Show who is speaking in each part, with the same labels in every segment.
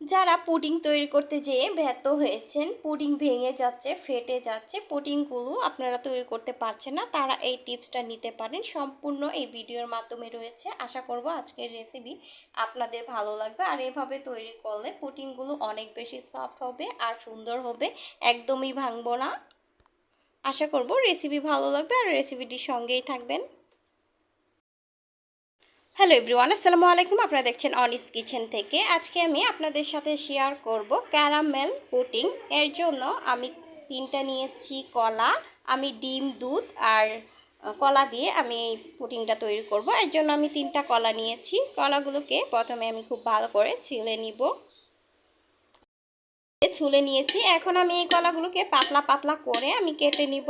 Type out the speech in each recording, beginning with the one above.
Speaker 1: যারা পুডিং তৈরি করতে যেয়ে ব্যর্থ হয়েছেন, পুডিং ভেঙে যাচ্ছে, ফেটে যাচ্ছে, পুডিংগুলো আপনারা তৈরি করতে পারছেন না, তারা এই টিপসটা নিতে পারেন। সম্পূর্ণ এই ভিডিওর মাধ্যমে রয়েছে। আশা করব আজকের রেসিপি আপনাদের ভালো লাগবে। আর এভাবে তৈরি করলে পুডিংগুলো অনেক বেশি সফট হবে আর সুন্দর হবে। একদমই ভাঙবো না। আশা করব রেসিপি ভালো লাগবে আর রেসিপিটির সঙ্গেই থাকবেন। হ্যালো এভরিওয়ান আসসালামু আলাইকুম। আপনারা দেখছেন অনিস কিচেন থেকে। আজকে আমি আপনাদের সাথে শেয়ার করব ক্যারামেল পুটিং এর জন্য আমি তিনটা নিয়েছি, কলা, আমি ডিম, দুধ আর কলা দিয়ে আমি এই পুটিংটা তৈরি করব। এর জন্য আমি তিনটা কলা নিয়েছি। কলাগুলোকে প্রথমে আমি খুব ভালো করে ছিলে নিব। ছুলে নিয়েছি। এখন আমি এই কলাগুলোকে পাতলা পাতলা করে আমি কেটে নিব।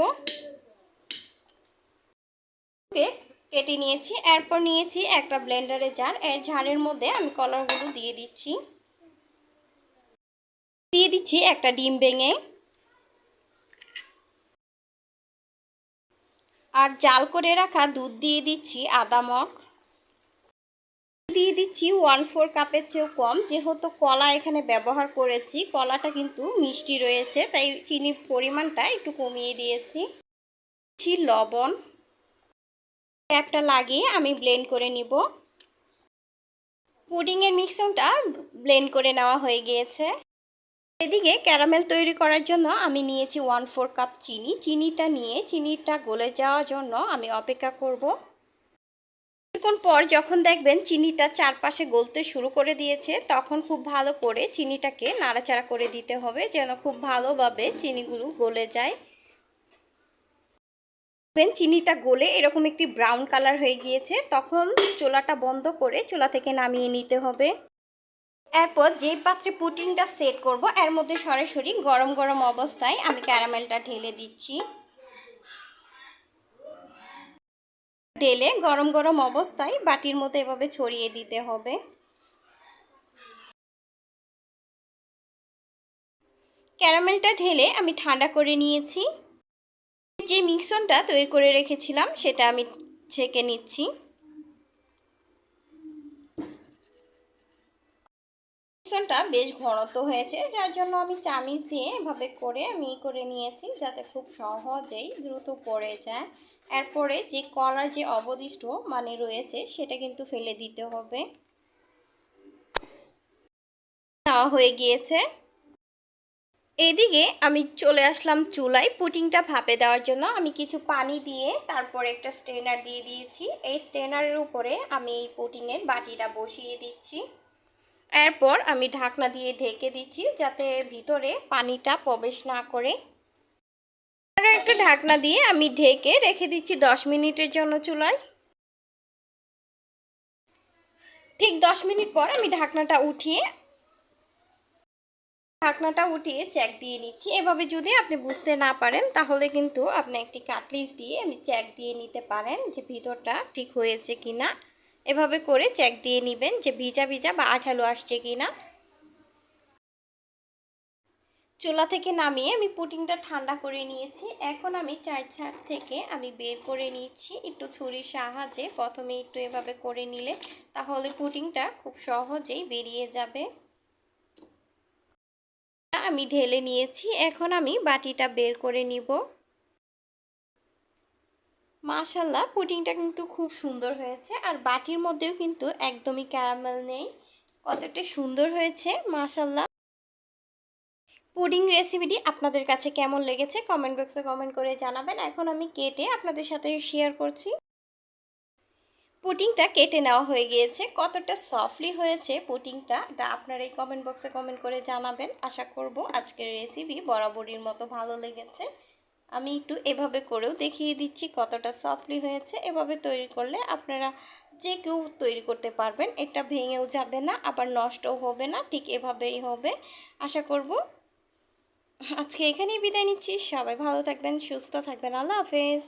Speaker 1: কেটে নিয়েছি, এরপর নিয়েছি একটা ব্লেন্ডারে জার। এর ঝাড়ের মধ্যে আমি কলারগুলো দিয়ে দিচ্ছি। দিয়ে দিচ্ছি একটা ডিম ভেঙে। আর জাল করে রাখা দুধ দিয়ে দিচ্ছি আদামক দিয়ে দিচ্ছি ওয়ান ফোর কাপের চেয়েও কম। যেহেতু কলা এখানে ব্যবহার করেছি, কলাটা কিন্তু মিষ্টি রয়েছে, তাই চিনির পরিমাণটা একটু কমিয়ে দিয়েছি। লবণ। ট্যাপটা লাগিয়ে আমি ব্লেন্ড করে নিব। পুডিংয়ের মিক্সনটা ব্লেন্ড করে নেওয়া হয়ে গিয়েছে। এদিকে ক্যারামেল তৈরি করার জন্য আমি নিয়েছি ওয়ান ফোর কাপ চিনি। চিনিটা নিয়ে, চিনিটা গলে যাওয়ার জন্য আমি অপেক্ষা করব। কিছুক্ষণ পর যখন দেখবেন চিনিটা চারপাশে গলতে শুরু করে দিয়েছে, তখন খুব ভালো করে চিনিটাকে নাড়াচাড়া করে দিতে হবে যেন খুব ভালোভাবে চিনিগুলো গলে যায়। চিনিটা গলে এরকম একটি ব্রাউন কালার হয়ে গিয়েছে, তখন চোলাটা বন্ধ করে চোলা থেকে নামিয়ে নিতে হবে। এরপর যে পাত্রে পুটিংটা সেট করব, এর মধ্যে সরাসরি গরম গরম অবস্থায় আমি ক্যারামেলটা ঢেলে দিচ্ছি। ঢেলে গরম গরম অবস্থায় বাটির মধ্যে এভাবে ছড়িয়ে দিতে হবে। ক্যারামেলটা ঢেলে আমি ঠান্ডা করে নিয়েছি। যে মিক্সনটা তৈরি করে রেখেছিলাম, সেটা আমি ছেঁকে নিচ্ছি। মিক্সনটা বেশ ঘনত্ব হয়েছে, যার জন্য আমি চামিচ দিয়ে এভাবে করে আমি করে নিয়েছি, যাতে খুব সহজেই দ্রুত পড়ে যায়। এরপরে যে কলার যে অবদিষ্ট মানে রয়েছে, সেটা কিন্তু ফেলে দিতে হবে। নেওয়া হয়ে গিয়েছে। এদিকে আমি চলে আসলাম চুলায় পুটিংটা ভাপে দেওয়ার জন্য। আমি কিছু পানি দিয়ে তারপরে একটা স্ট্রেনার দিয়ে দিয়েছি। এই স্ট্রেনারের উপরে আমি এই পুটিংয়ের বাটিটা বসিয়ে দিচ্ছি। এরপর আমি ঢাকনা দিয়ে ঢেকে দিচ্ছি যাতে ভিতরে পানিটা প্রবেশ না করে। আরও একটা ঢাকনা দিয়ে আমি ঢেকে রেখে দিচ্ছি দশ মিনিটের জন্য চুলায়। ঠিক দশ মিনিট পর আমি ঢাকনাটা উঠিয়ে ঢাকনাটা উঠিয়ে চেক দিয়ে নিচ্ছি। এভাবে যদি আপনি বুঝতে না পারেন, তাহলে কিন্তু আপনি একটি কাটলিস দিয়ে আমি চেক দিয়ে নিতে পারেন যে ভিতরটা ঠিক হয়েছে কি না এভাবে করে চেক দিয়ে নেবেন যে ভিজা ভিজা বা আঠালো আসছে কি না চুলা থেকে নামিয়ে আমি পুটিংটা ঠান্ডা করে নিয়েছি। এখন আমি চার ছাড় থেকে আমি বের করে নিচ্ছি। একটু ছুরির সাহায্যে প্রথমে একটু এভাবে করে নিলে তাহলে পুটিংটা খুব সহজেই বেরিয়ে যাবে। আমি ঢেলে নিয়েছি, এখন আমি বাটিটা বের করে নিব। মাশাল্লাহ পুডিংটা কিন্তু খুব সুন্দর হয়েছে, আর বাটির মধ্যেও কিন্তু একদমই ক্যারামেল নেই। কতটা সুন্দর হয়েছে মাশাল্লাহ পুডিং রেসিপিটি আপনাদের কাছে কেমন লেগেছে, কমেন্ট বক্সে কমেন্ট করে জানাবেন। এখন আমি কেটে আপনাদের সাথে শেয়ার করছি। পুটিংটা কেটে নেওয়া হয়ে গিয়েছে। কতটা সফটলি হয়েছে পুটিংটা এটা আপনারা এই কমেন্ট বক্সে কমেন্ট করে জানাবেন। আশা করব আজকের রেসিপি বরাবরের মতো ভালো লেগেছে। আমি একটু এভাবে করেও দেখিয়ে দিচ্ছি কতটা সফটলি হয়েছে। এভাবে তৈরি করলে আপনারা যে কেউ তৈরি করতে পারবেন, এটা ভেঙেও যাবে না, আবার নষ্টও হবে না, ঠিক এভাবেই হবে। আশা করব আজকে এখানেই বিদায় নিচ্ছি। সবাই ভালো থাকবেন, সুস্থ থাকবেন। আল্লাহ হাফেজ।